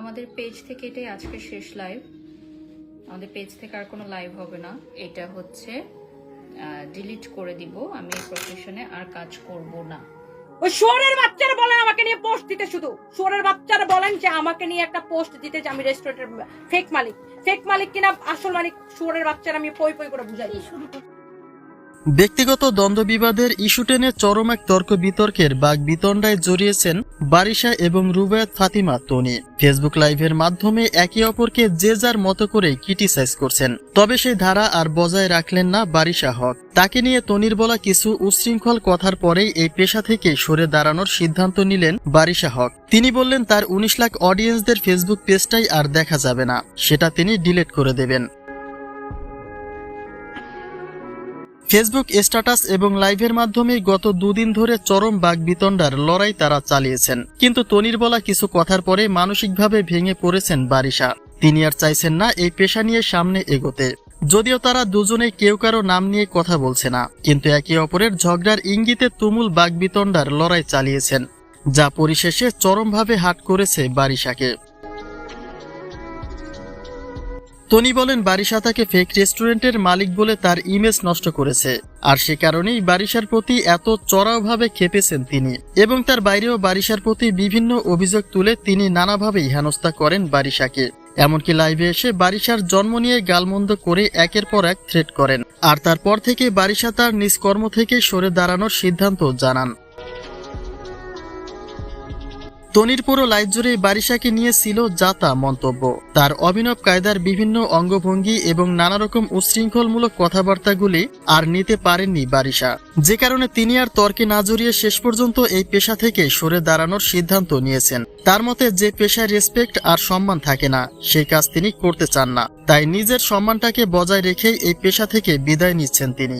আমাদের পেজ থেকে এটাই আজকে শেষ লাইভ আমাদের পেজ থেকে আর কোনো লাইভ হবে না। এটা হচ্ছে ডিলিট করে দিব। আমি এই প্রফেশনে আর কাজ করব না। ওই শোরের বাচ্চারা বলেন আমাকে নিয়ে পোস্ট দিতে শুধু। শোরের বাচ্চারা বলেন যে আমাকে নিয়ে একটা পোস্ট দিতে যে আমি রেস্টুরেন্টের ফেক মালিক। ফেক মালিক কিনা আসল মালিক শোরের বাচ্চারা আমি পই পই করে বুঝাই। ব্যক্তিগত দ্বন্দ্ব বিবাদের ইস্যু টেনে চরম এক তর্ক বিতর্কের বাঘ বিতণ্ডায় জড়িয়েছেন বারিশা এবং রুবায়াত ফাতিমা তনি। ফেসবুক লাইভের মাধ্যমে একে অপরকে যে যার মতো করে ক্রিটিসাইজ করছেন। তবে সেই ধারা আর বজায় রাখলেন না বারিশা হক। তাকে নিয়ে তনির বলা কিছু উচ্ছৃঙ্খল কথার পরেই এই পেশা থেকে সরে দাঁড়ানোর সিদ্ধান্ত নিলেন বারিশা হক। তিনি বললেন, তার উনিশ লাখ অডিয়েন্সদের ফেসবুক পেজটাই আর দেখা যাবে না। সেটা তিনি ডিলিট করে দেবেন। ফেসবুক স্ট্যাটাস এবং লাইভের মাধ্যমে গত দুদিন ধরে চরম বাগবিতণ্ডার লড়াই তারা চালিয়েছেন। কিন্তু তনির বলা কিছু কথার পরে মানসিকভাবে ভেঙে পড়েছেন বারিশা। তিনি আর চাইছেন না এই পেশা নিয়ে সামনে এগোতে। যদিও তারা দুজনেই কেউ কারও নাম নিয়ে কথা বলছে না। কিন্তু একে অপরের ঝগড়ার ইঙ্গিতে তুমুল বাগবিতণ্ডার লড়াই চালিয়েছেন। যা পরিশেষে চরমভাবে হাট করেছে বারিশাকে। তনি বলেন, বারিশা তাকে ফেক রেস্টুরেন্টের মালিক বলে তার ইমেজ নষ্ট করেছে। আর সে কারণেই বারিশার প্রতি এত চড়াওভাবে খেপেছেন তিনি। এবং তার বাইরেও বারিশার প্রতি বিভিন্ন অভিযোগ তুলে তিনি নানাভাবেই হেনস্থা করেন বারিশাকে। এমনকি লাইভে এসে বারিশার জন্ম নিয়ে গালমন্দ করে একের পর এক থ্রেট করেন। আর তারপর থেকে বারিশা তার নিজ কর্ম থেকে সরে দাঁড়ানোর সিদ্ধান্ত জানান। তনির পুরো লাইভ জুড়ে বারিশাকে নিয়ে ছিল যাতা মন্তব্য। তার অভিনব কায়দার বিভিন্ন অঙ্গভঙ্গি এবং নানা রকম উচ্ছৃঙ্খলমূলক কথাবার্তাগুলি আর নিতে পারেননি বারিশা। যে কারণে তিনি আর তর্কে না জড়িয়ে শেষ পর্যন্ত এই পেশা থেকে সরে দাঁড়ানোর সিদ্ধান্ত নিয়েছেন। তার মতে যে পেশায় রেসপেক্ট আর সম্মান থাকে না সেই কাজ তিনি করতে চান না। তাই নিজের সম্মানটাকে বজায় রেখেই এই পেশা থেকে বিদায় নিচ্ছেন তিনি।